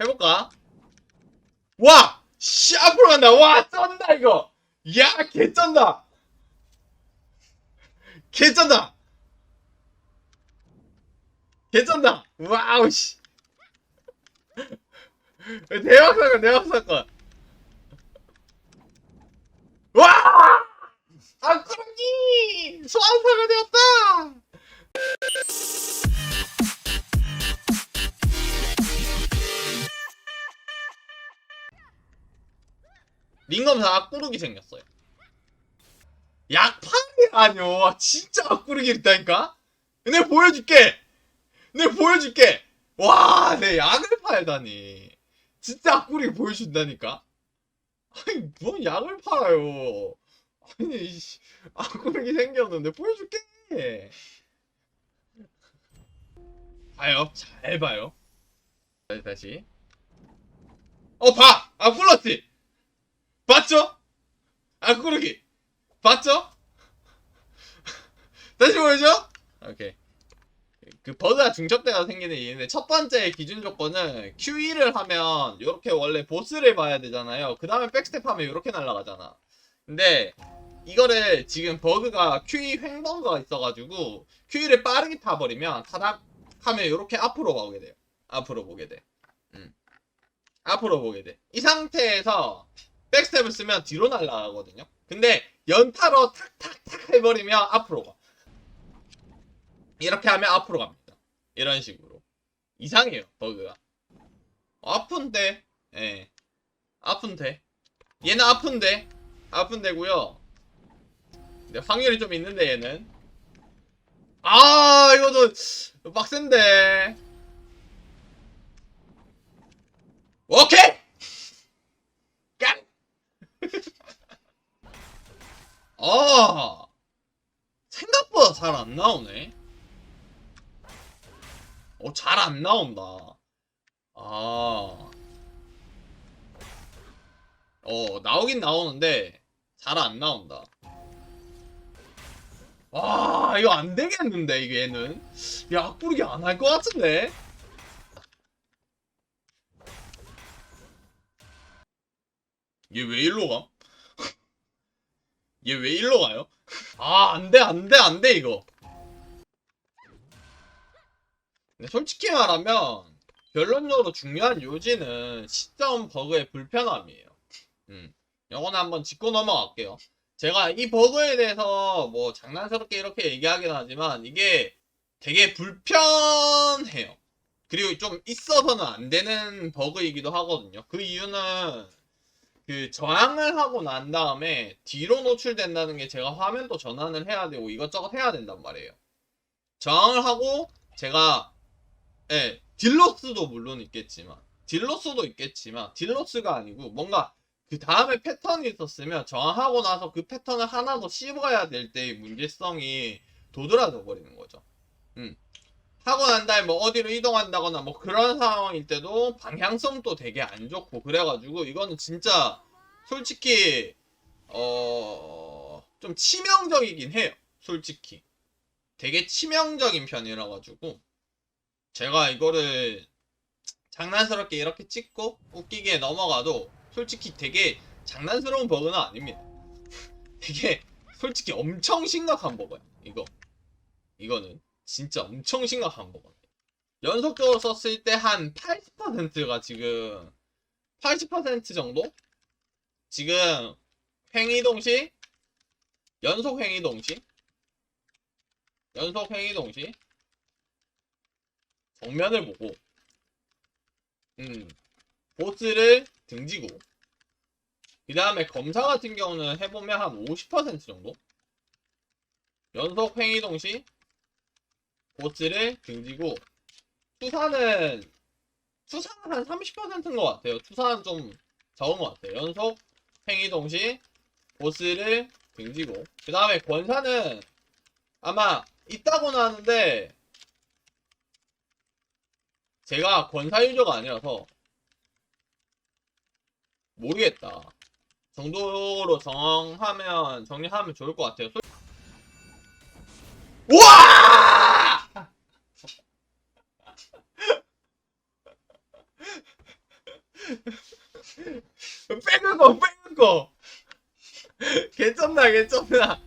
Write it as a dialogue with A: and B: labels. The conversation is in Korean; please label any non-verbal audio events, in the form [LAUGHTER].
A: 해볼까? 와! 씨, 앞으로 간다! 와! 쩐다, 이거! 야, 개 쩐다! 개 쩐다! 개 쩐다! 와우, 씨! [LAUGHS] 대박 사건, 대박 사건! 와! 안꾸러기! 소환사가 되었다! 링검사 악꾸르기 생겼어요. 약판이 아니요. 진짜 악꾸르기 있다니까? 내가 보여줄게! 내가 보여줄게! 와, 내 약을 팔다니. 진짜 악꾸르기 보여준다니까? 아니, 뭔 약을 팔아요. 아니, 이씨, 악꾸르기 생겼는데 보여줄게! 봐요. 잘 봐요. 다시, 다시. 어, 봐! 아, 플러스! 봤죠? 악꾸르기 봤죠? [LAUGHS] 다시 보여줘? 오케이 그 버그가 중첩돼서 생기는 이유는 첫 번째 기준 조건은 QE를 하면 이렇게 원래 보스를 봐야 되잖아요 그 다음에 백스텝 하면 이렇게 날아가잖아 근데 이거를 지금 버그가 QE 횡버그가 있어가지고 QE를 빠르게 타버리면 타닥 하면 이렇게 앞으로 가게 돼요 앞으로 보게 돼 음. 앞으로 보게 돼 이 상태에서 백스텝을 쓰면 뒤로 날아가거든요. 근데 연타로 탁탁탁 해버리면 앞으로 가. 이렇게 하면 앞으로 갑니다. 이런 식으로. 이상해요, 버그가. 아픈데, 예. 아픈데. 얘는 아픈데. 아픈데고요 근데 확률이 좀 있는데, 얘는. 아, 이것도 빡센데. 오케이! 깐! 아 생각보다 잘 안 나오네. 어, 잘 안 나온다. 아. 어, 나오긴 나오는데, 잘 안 나온다. 와, 이거 안 되겠는데, 이게 얘는. 야, 악부르기 안 할 것 같은데? 얘 왜 일로 가? [LAUGHS] 얘왜 일로 가요? [LAUGHS] 아, 안 돼, 안 돼, 안 돼, 이거. 근데 솔직히 말하면, 결론적으로 중요한 요지는 시점 버그의 불편함이에요. 음. 요거는 한번 짚고 넘어갈게요. 제가 이 버그에 대해서 뭐 장난스럽게 이렇게 얘기하긴 하지만, 이게 되게 불편해요. 그리고 좀 있어서는 안 되는 버그이기도 하거든요. 그 이유는 그 저항을 하고 난 다음에 뒤로 노출된다는 게 제가 화면도 전환을 해야 되고 이것저것 해야 된단 말이에요. 저항을 하고 제가 예, 딜로스도 물론 있겠지만 딜로스도 있겠지만 딜로스가 아니고 뭔가 그 다음에 패턴이 있었으면 저항하고 나서 그 패턴을 하나 더 씹어야 될 때의 문제성이 도드라져 버리는 거죠. 음. 하고 난 다음에 뭐 어디로 이동한다거나 뭐 그런 상황일 때도 방향성도 되게 안 좋고 그래가지고 이거는 진짜 솔직히 어 좀 치명적이긴 해요. 솔직히. 되게 치명적인 편이라 가지고. 제가 이거를 장난스럽게 이렇게 찍고 웃기게 넘어가도 솔직히 되게 장난스러운 버그는 아닙니다. [LAUGHS] 되게 솔직히 엄청 심각한 버거야 이거. 이거는 진짜 엄청 심각한 거거든요. 연속적으로 썼을 때 한 80%가 지금 80% 정도? 지금 횡이동시? 연속 횡이동시? 연속 횡이동시? 정면을 보고 음 보스를 등지고 그 다음에 검사 같은 경우는 해보면 한 50% 정도? 연속 횡이동시 보스를 등지고 투사는 투사는 한 30%인 것 같아요. 투사는 좀 적은 것 같아요. 연속 행위 동시 보스를 등지고 그 다음에 권사는 아마 있다고는 하는데 제가 권사 유저가 아니라서 모르겠다. 정도로 정하면 정리하면 좋을 것 같아요. 솔- 우와! 빼는 거 빼는 거. [LAUGHS] 괜찮나 괜찮나